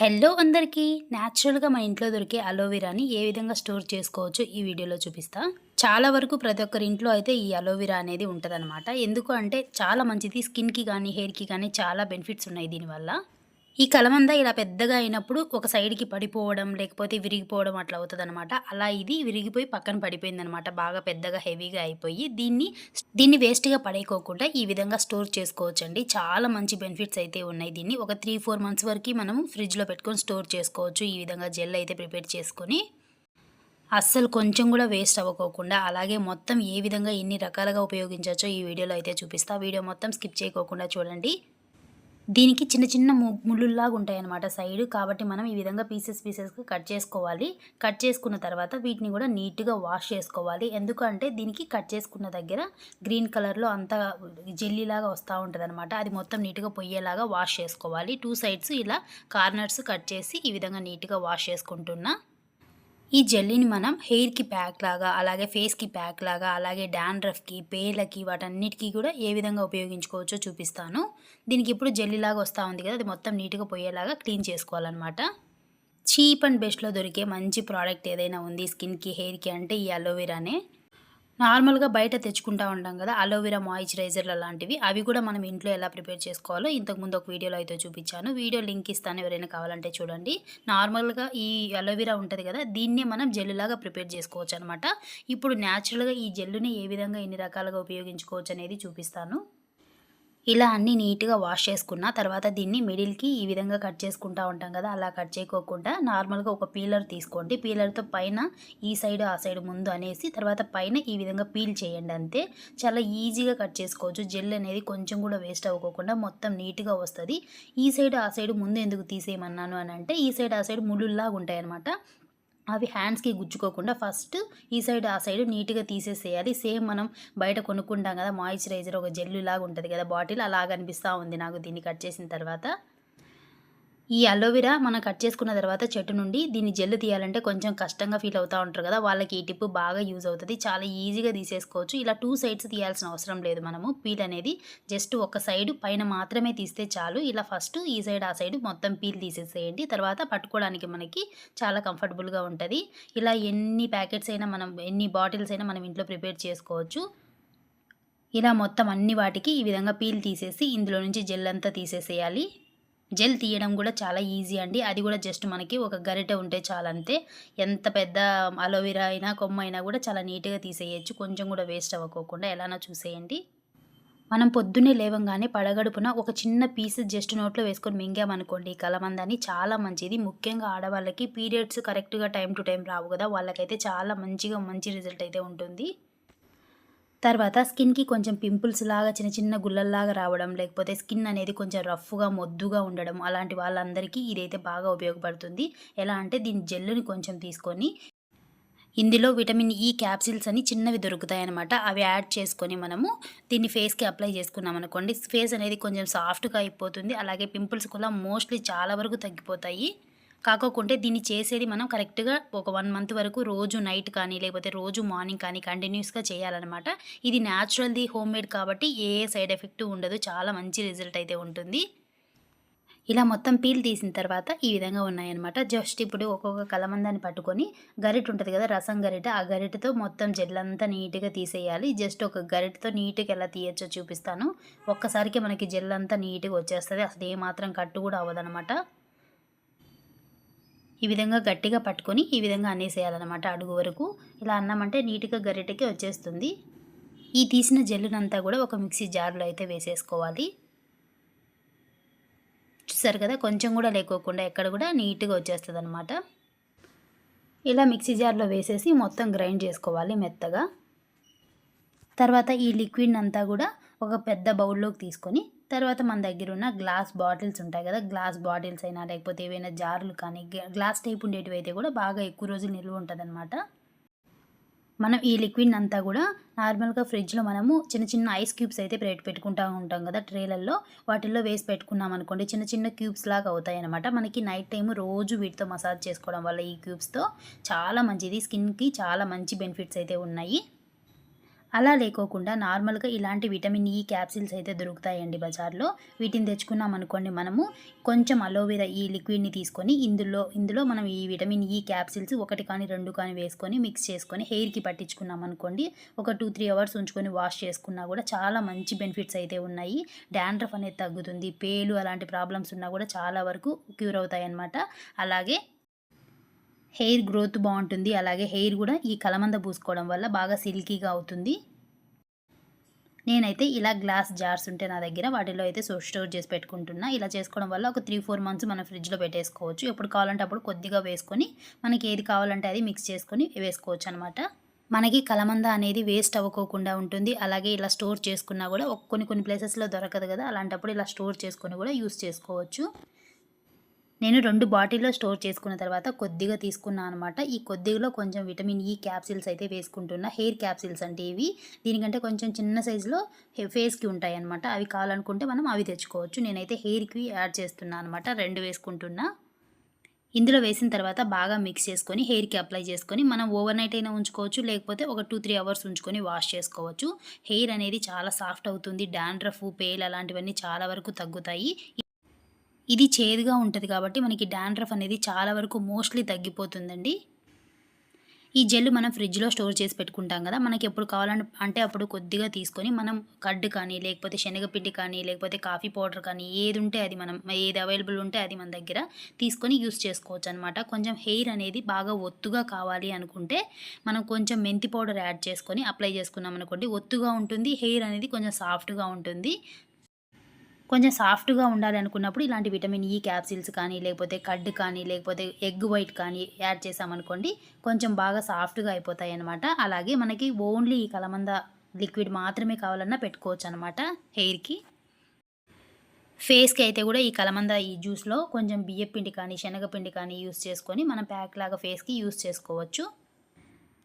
Hello అందరికీ. న్యాచురల్గా మన ఇంట్లో దొరికే అలోవెరాని ఏ విధంగా స్టోర్ చేసుకోవచ్చు ఈ వీడియోలో చూపిస్తా. చాలా వరకు ప్రతి ఒక్కరి ఇంట్లో అయితే ఈ అలోవెరా అనేది ఉంటుందన్నమాట. ఎందుకు అంటే చాలా మంచిది స్కిన్కి కానీ హెయిర్కి కానీ చాలా బెనిఫిట్స్ ఉన్నాయి దీనివల్ల. ఈ కలమంద ఇలా పెద్దగా అయినప్పుడు ఒక సైడ్కి పడిపోవడం లేకపోతే విరిగిపోవడం అట్లా అవుతుంది అనమాట అలా ఇది విరిగిపోయి పక్కన పడిపోయింది అనమాట బాగా పెద్దగా హెవీగా అయిపోయి దీన్ని దీన్ని వేస్ట్గా పడేయకోకుండా ఈ విధంగా స్టోర్ చేసుకోవచ్చండి. చాలా మంచి బెనిఫిట్స్ అయితే ఉన్నాయి దీన్ని. ఒక త్రీ ఫోర్ మంత్స్ వరకు మనం ఫ్రిడ్జ్లో పెట్టుకొని స్టోర్ చేసుకోవచ్చు. ఈ విధంగా జెల్ అయితే ప్రిపేర్ చేసుకొని అస్సలు కొంచెం కూడా వేస్ట్ అవ్వకోకుండా అలాగే మొత్తం ఏ విధంగా ఎన్ని రకాలుగా ఉపయోగించవచ్చో ఈ వీడియోలో అయితే చూపిస్తా. వీడియో మొత్తం స్కిప్ చేయకోకుండా చూడండి. దీనికి చిన్న చిన్న ముళ్ళులాగా ఉంటాయి అన్నమాట సైడ్. కాబట్టి మనం ఈ విధంగా పీసెస్ పీసెస్గా కట్ చేసుకోవాలి. కట్ చేసుకున్న తర్వాత వీటిని కూడా నీట్గా వాష్ చేసుకోవాలి. ఎందుకంటే దీనికి కట్ చేసుకున్న దగ్గర గ్రీన్ కలర్లో అంతా జెల్లీలాగా వస్తూ ఉంటుంది అనమాట అది మొత్తం నీట్గా పొయ్యేలాగా వాష్ చేసుకోవాలి. టూ సైడ్స్ ఇలా కార్నర్స్ కట్ చేసి ఈ విధంగా నీట్గా వాష్ చేసుకుంటున్నా. ఈ జెల్లీని మనం హెయిర్కి ప్యాక్ లాగా అలాగే ఫేస్కి ప్యాక్ లాగా అలాగే డాండ్రఫ్కి పేర్లకి వాటన్నిటికీ కూడా ఏ విధంగా ఉపయోగించుకోవచ్చో చూపిస్తాను. దీనికి ఇప్పుడు జెల్లీలాగా వస్తూ ఉంది కదా అది మొత్తం నీట్గా పోయేలాగా క్లీన్ చేసుకోవాలన్నమాట. చీప్ అండ్ బెస్ట్లో దొరికే మంచి ప్రోడక్ట్ ఏదైనా ఉంది స్కిన్కి హెయిర్కి అంటే ఈ అలోవెరానే. నార్మల్గా బయట తెచ్చుకుంటా ఉంటాం కదా అలోవెరా మాయిశ్చరైజర్లు లాంటివి అవి కూడా మనం ఇంట్లో ఎలా ప్రిపేర్ చేసుకోవాలో ఇంతకుముందు ఒక వీడియోలో అయితే చూపించాను. వీడియో లింక్ ఇస్తాను ఎవరైనా కావాలంటే చూడండి. నార్మల్గా ఈ అలోవెరా ఉంటుంది కదా దీన్నే మనం జెల్లులాగా ప్రిపేర్ చేసుకోవచ్చు అనమాట ఇప్పుడు న్యాచురల్గా ఈ జెల్లుని ఏ విధంగా ఎన్ని రకాలుగా ఉపయోగించుకోవచ్చు అనేది చూపిస్తాను. ఇలా అన్నీ నీట్గా వాష్ చేసుకున్న తర్వాత దీన్ని మిడిల్కి ఈ విధంగా కట్ చేసుకుంటూ ఉంటాం కదా అలా కట్ చేయకోకుండా నార్మల్గా ఒక పీలర్ తీసుకోండి. పీలర్తో పైన ఈ సైడ్ ఆ సైడ్ ముందు అనేసి తర్వాత పైన ఈ విధంగా పీల్ చేయండి అంతే. చాలా ఈజీగా కట్ చేసుకోవచ్చు. జెల్ అనేది కొంచెం కూడా వేస్ట్ అవ్వకోకుండా మొత్తం నీట్గా వస్తుంది. ఈ సైడ్ ఆ సైడ్ ముందు ఎందుకు తీసేయమన్నాను అని అంటే ఈ సైడ్ ఆ సైడ్ ముళ్ళుల్లాగా ఉంటాయి అనమాట అవి హ్యాండ్స్కి గుచ్చుకోకుండా ఫస్ట్ ఈ సైడ్ ఆ సైడ్ నీట్గా తీసేసేయాలి సేమ్ మనం బయట కొనుక్కుంటాం కదా మాయిశ్చరైజర్ ఒక జెల్లు లాగా ఉంటుంది కదా బాటిల్ అలాగ అనిపిస్తూ ఉంది నాకు దీన్ని కట్ చేసిన తర్వాత. ఈ అలోవెరా మనం కట్ చేసుకున్న తర్వాత చెట్టు నుండి దీన్ని జెల్లు తీయాలంటే కొంచెం కష్టంగా ఫీల్ అవుతూ ఉంటారు కదా. వాళ్ళకి ఈ టిప్ బాగా యూజ్ అవుతుంది. చాలా ఈజీగా తీసేసుకోవచ్చు. ఇలా టూ సైడ్స్ తీయాల్సిన అవసరం లేదు మనము. పీల్ అనేది జస్ట్ ఒక సైడ్ పైన మాత్రమే తీస్తే చాలు. ఇలా ఫస్ట్ ఈ సైడ్ ఆ సైడ్ మొత్తం పీల్ తీసేసేయండి. తర్వాత పట్టుకోవడానికి మనకి చాలా కంఫర్టబుల్గా ఉంటుంది. ఇలా ఎన్ని ప్యాకెట్స్ అయినా మనం ఎన్ని బాటిల్స్ అయినా మనం ఇంట్లో ప్రిపేర్ చేసుకోవచ్చు. ఇలా మొత్తం అన్ని వాటికి ఈ విధంగా పీల్ తీసేసి ఇందులో నుంచి జెల్ అంతా తీసేసేయాలి. జెల్ తీయడం కూడా చాలా ఈజీ అండి. అది కూడా జస్ట్ మనకి ఒక గరిటె ఉంటే చాలంతే. ఎంత పెద్ద అలోవెరా అయినా కొమ్మ అయినా కూడా చాలా నీట్గా తీసేయచ్చు. కొంచెం కూడా వేస్ట్ అవ్వకోకుండా ఎలానో చూసేయండి. మనం పొద్దున్నే లేవంగానే పడగడుపున ఒక చిన్న పీస్ జస్ట్ నోట్లో వేసుకొని మింగామనుకోండి కలమందని చాలా మంచిది. ముఖ్యంగా ఆడవాళ్ళకి పీరియడ్స్ కరెక్ట్గా టైం టు టైం రావు కదా వాళ్ళకైతే చాలా మంచిగా మంచి రిజల్ట్ అయితే ఉంటుంది. తర్వాత స్కిన్కి కొంచెం పింపుల్స్ లాగా చిన్న చిన్న గుల్లల్లాగా రావడం లేకపోతే స్కిన్ అనేది కొంచెం రఫ్గా మొద్దుగా ఉండడం అలాంటి వాళ్ళందరికీ ఇదైతే బాగా ఉపయోగపడుతుంది. ఎలా అంటే దీని జెల్లుని కొంచెం తీసుకొని ఇందులో విటమిన్ ఈ క్యాప్సిల్స్ అని చిన్నవి దొరుకుతాయి అనమాట అవి యాడ్ చేసుకొని మనము దీన్ని ఫేస్కి అప్లై చేసుకున్నాం అనుకోండి. ఫేస్ అనేది కొంచెం సాఫ్ట్గా అయిపోతుంది. అలాగే పింపుల్స్ కూడా మోస్ట్లీ చాలా వరకు తగ్గిపోతాయి. కాకోకుంటే దీన్ని చేసేది మనం కరెక్ట్గా ఒక వన్ మంత్ వరకు రోజు నైట్ కానీ లేకపోతే రోజు మార్నింగ్ కానీ కంటిన్యూస్గా చేయాలన్నమాట. ఇది న్యాచురల్ది హోమ్ మేడ్ కాబట్టి ఏ సైడ్ ఎఫెక్ట్ ఉండదు. చాలా మంచి రిజల్ట్ అయితే ఉంటుంది. ఇలా మొత్తం పీల్ తీసిన తర్వాత ఈ విధంగా ఉన్నాయన్నమాట. జస్ట్ ఇప్పుడు ఒక్కొక్క కలమందాన్ని పట్టుకొని గరిట ఉంటుంది కదా రసం గరిట ఆ గరిటతో మొత్తం జెల్లంతా నీట్గా తీసేయాలి. జస్ట్ ఒక గరిటతో నీట్గా ఎలా తీయచ్చో చూపిస్తాను. ఒక్కసారికి మనకి జెల్లంతా నీట్గా వచ్చేస్తుంది. అసలు ఏమాత్రం కట్టు కూడా అవ్వదనమాట ఈ విధంగా గట్టిగా పట్టుకొని ఈ విధంగా అనేసేయాలన్నమాట అడుగు వరకు. ఇలా అన్నామంటే నీట్గా గరిటెకి వచ్చేస్తుంది. ఈ తీసిన జల్లునంతా కూడా ఒక మిక్సీ జార్లో అయితే వేసేసుకోవాలి. చూసారు కదా కొంచెం కూడా లేకోకుండా ఎక్కడ కూడా నీట్గా వచ్చేస్తుంది అనమాట ఇలా మిక్సీ జార్లో వేసేసి మొత్తం గ్రైండ్ చేసుకోవాలి మెత్తగా. తర్వాత ఈ లిక్విడ్ అంతా కూడా ఒక పెద్ద బౌల్లోకి తీసుకొని తర్వాత మన దగ్గర ఉన్న గ్లాస్ బాటిల్స్ ఉంటాయి కదా గ్లాస్ బాటిల్స్ అయినా లేకపోతే ఏవైనా జార్లు కానీ గ్లాస్ టైప్ ఉండేటివి అయితే కూడా బాగా ఎక్కువ రోజులు నిల్వ ఉంటుంది అనమాట మనం ఈ లిక్విడ్ అంతా కూడా నార్మల్గా ఫ్రిడ్జ్లో మనము చిన్న చిన్న ఐస్ క్యూబ్స్ అయితే పెట్టి పెట్టుకుంటూ ఉంటాం కదా ట్రేలల్లో. వాటిల్లో వేసి పెట్టుకున్నాం అనుకోండి చిన్న చిన్న క్యూబ్స్ లాగా అవుతాయి అనమాట మనకి నైట్ టైం రోజు వీటితో మసాజ్ చేసుకోవడం వల్ల ఈ క్యూబ్స్తో చాలా మంచిది. స్కిన్కి చాలా మంచి బెనిఫిట్స్ అయితే ఉన్నాయి. అలా లేకోకుండా నార్మల్గా ఇలాంటి విటమిన్ ఈ క్యాప్సిల్స్ అయితే దొరుకుతాయండి బజార్లో. వీటిని తెచ్చుకున్నాం అనుకోండి మనము. కొంచెం అలోవెరా ఈ లిక్విడ్ని తీసుకొని ఇందులో ఇందులో మనం ఈ విటమిన్ ఈ క్యాప్సిల్స్ ఒకటి కానీ రెండు కానీ వేసుకొని మిక్స్ చేసుకొని హెయిర్కి పట్టించుకున్నాం అనుకోండి. ఒక టూ త్రీ అవర్స్ ఉంచుకొని వాష్ చేసుకున్నా కూడా చాలా మంచి బెనిఫిట్స్ అయితే ఉన్నాయి. డాండ్రఫ్ అనేది తగ్గుతుంది. పేలు అలాంటి ప్రాబ్లమ్స్ ఉన్నా కూడా చాలా వరకు క్యూర్ అవుతాయి అన్నమాట అలాగే హెయిర్ గ్రోత్ బాగుంటుంది. అలాగే హెయిర్ కూడా ఈ కలమంద పూసుకోవడం వల్ల బాగా సిల్కీగా అవుతుంది. నేనైతే ఇలా గ్లాస్ జార్స్ ఉంటే నా దగ్గర వాటిలో అయితే సో స్టోర్ చేసి పెట్టుకుంటున్నా. ఇలా చేసుకోవడం వల్ల ఒక త్రీ ఫోర్ మంత్స్ మనం ఫ్రిడ్జ్లో పెట్టేసుకోవచ్చు. ఎప్పుడు కావాలంటే అప్పుడు కొద్దిగా వేసుకొని మనకి ఏది కావాలంటే అది మిక్స్ చేసుకొని వేసుకోవచ్చు అనమాట మనకి కలమంద అనేది వేస్ట్ అవ్వకోకుండా ఉంటుంది. అలాగే ఇలా స్టోర్ చేసుకున్నా కూడా కొన్ని కొన్ని ప్లేసెస్లో దొరకదు కదా అలాంటప్పుడు ఇలా స్టోర్ చేసుకొని కూడా యూస్ చేసుకోవచ్చు. నేను రెండు బాటిల్లో స్టోర్ చేసుకున్న తర్వాత కొద్దిగా తీసుకున్నాను అనమాట ఈ కొద్దిగలో కొంచెం విటమిన్ ఈ క్యాప్సిల్స్ అయితే వేసుకుంటున్నా. హెయిర్ క్యాప్సిల్స్ అంటే ఇవి. దీనికంటే కొంచెం చిన్న సైజులో ఫేస్కి ఉంటాయి అనమాట అవి కావాలనుకుంటే మనం అవి తెచ్చుకోవచ్చు. నేనైతే హెయిర్కి యాడ్ చేస్తున్నాను అనమాట రెండు వేసుకుంటున్నా. ఇందులో వేసిన తర్వాత బాగా మిక్స్ చేసుకొని హెయిర్కి అప్లై చేసుకొని మనం ఓవర్ నైట్ అయినా ఉంచుకోవచ్చు. లేకపోతే ఒక టూ త్రీ అవర్స్ ఉంచుకొని వాష్ చేసుకోవచ్చు. హెయిర్ అనేది చాలా సాఫ్ట్ అవుతుంది. డాండ్రఫ్ పేల్ అలాంటివన్నీ చాలా వరకు తగ్గుతాయి. ఇది చేదుగా ఉంటుంది కాబట్టి మనకి డాండ్రఫ్ అనేది చాలా వరకు మోస్ట్లీ తగ్గిపోతుందండి. ఈ జెల్ మనం ఫ్రిడ్జ్లో స్టోర్ చేసి పెట్టుకుంటాం కదా మనకి ఎప్పుడు కావాలని అంటే అప్పుడు కొద్దిగా తీసుకొని మనం కడ్డు కానీ లేకపోతే శనగపిండి కానీ లేకపోతే కాఫీ పౌడర్ కానీ ఏది ఉంటే అది మనం ఏది అవైలబుల్ ఉంటే అది మన దగ్గర తీసుకొని యూస్ చేసుకోవచ్చు అనమాట కొంచెం హెయిర్ అనేది బాగా ఒత్తుగా కావాలి అనుకుంటే మనం కొంచెం మెంతి పౌడర్ యాడ్ చేసుకొని అప్లై చేసుకున్నాం అనుకోండి ఒత్తుగా ఉంటుంది హెయిర్ అనేది కొంచెం సాఫ్ట్గా ఉంటుంది. కొంచెం సాఫ్ట్గా ఉండాలి అనుకున్నప్పుడు ఇలాంటి విటమిన్ ఈ క్యాప్సిల్స్ కానీ లేకపోతే కడ్ కానీ లేకపోతే ఎగ్ వైట్ కానీ యాడ్ చేసామనుకోండి కొంచెం బాగా సాఫ్ట్గా అయిపోతాయి అనమాట అలాగే మనకి ఓన్లీ ఈ కలమంద లిక్విడ్ మాత్రమే కావాలన్నా పెట్టుకోవచ్చు అనమాట హెయిర్కి. ఫేస్కి అయితే కూడా ఈ కలమంద ఈ జ్యూస్లో కొంచెం బియ్యపిండి కానీ శనగపిండి కానీ యూస్ చేసుకొని మనం ప్యాక్ లాగా ఫేస్కి యూస్ చేసుకోవచ్చు.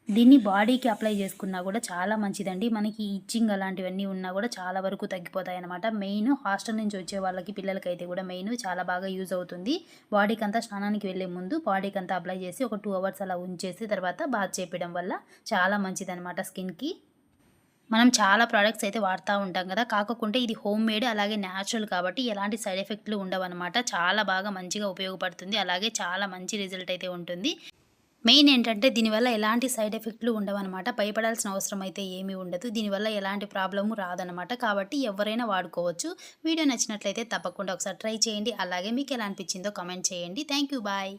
దీన్ని బాడీకి అప్లై చేసుకున్నా కూడా చాలా మంచిదండి. మనకి ఇచ్చింగ్ అలాంటివన్నీ ఉన్నా కూడా చాలా వరకు తగ్గిపోతాయి అనమాట మెయిన్ హాస్టల్ నుంచి వచ్చే వాళ్ళకి పిల్లలకి అయితే కూడా మెయిన్ చాలా బాగా యూజ్ అవుతుంది. బాడీకి అంతా స్నానానికి వెళ్ళే ముందు బాడీకి అంతా అప్లై చేసి ఒక టూ అవర్స్ అలా ఉంచేసి తర్వాత బాత్ చేపించడం వల్ల చాలా మంచిదన్నమాట స్కిన్కి. మనం చాలా ప్రోడక్ట్స్ అయితే వాడుతూ ఉంటాం కదా. కాకుండా ఇది హోమ్ మేడ్ అలాగే న్యాచురల్ కాబట్టి ఎలాంటి సైడ్ ఎఫెక్ట్లు ఉండవన్నమాట. చాలా బాగా మంచిగా ఉపయోగపడుతుంది. అలాగే చాలా మంచి రిజల్ట్ అయితే ఉంటుంది. మెయిన్ ఏంటంటే దీనివల్ల ఎలాంటి సైడ్ ఎఫెక్ట్లు ఉండవన్నమాట. భయపడాల్సిన అవసరం అయితే ఏమీ ఉండదు. దీనివల్ల ఎలాంటి ప్రాబ్లము రాదనమాట కాబట్టి ఎవరైనా వాడుకోవచ్చు. వీడియో నచ్చినట్లయితే తప్పకుండా ఒకసారి ట్రై చేయండి. అలాగే మీకు ఎలా అనిపించిందో కమెంట్ చేయండి. Thank you bye.